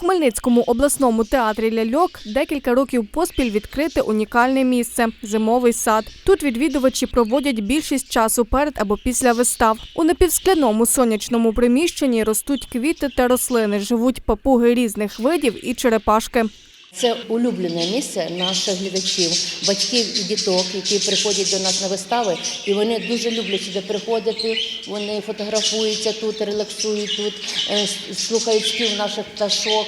Хмельницькому обласному театрі ляльок декілька років поспіль відкрите унікальне місце зимовий сад. Тут відвідувачі проводять більшість часу перед або після вистав. У напівскляному сонячному приміщенні ростуть квіти та рослини, живуть папуги різних видів і черепашки. Це улюблене місце наших глядачів, батьків і діток, які приходять до нас на вистави, і вони дуже люблять сюди приходити. Вони фотографуються тут, релаксують тут, е, слухають спів наших пташок,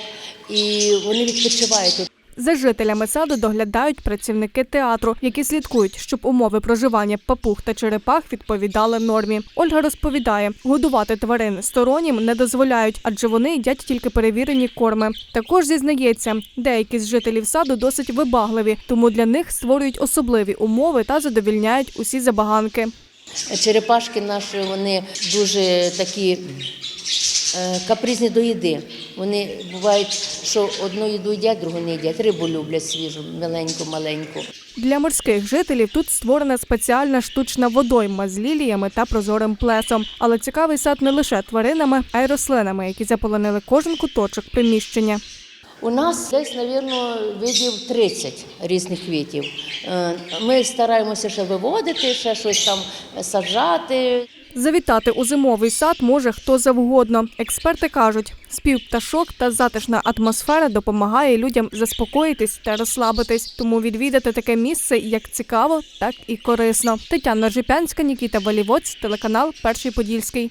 і вони відпочивають тут. За жителями саду доглядають працівники театру, які слідкують, щоб умови проживання папуг та черепах відповідали нормі. Ольга розповідає, годувати тварин стороннім не дозволяють, адже вони їдять тільки перевірені корми. Також зізнається, деякі з жителів саду досить вибагливі, тому для них створюють особливі умови та задовільняють усі забаганки. Черепашки наші вони дуже такі е, капризні до їди. Вони бувають, що одну їду їдять, другу не їдять. Рибу люблять свіжу, миленьку, маленьку. Для морських жителів тут створена спеціальна штучна водойма з ліліями та прозорим плесом. Але цікавий сад не лише тваринами, а й рослинами, які заполонили кожен куточок приміщення. У нас десь, мабуть, видів 30 різних квітів. Е, Ми стараємося ще виводити, ще щось там саджати. Завітати у зимовий сад може хто завгодно. Експерти кажуть, спів пташок та затишна атмосфера допомагає людям заспокоїтись та розслабитись. Тому відвідати таке місце як цікаво, так і корисно. Тетяна Жипянська, Нікіта Валівоць, телеканал Перший Подільський.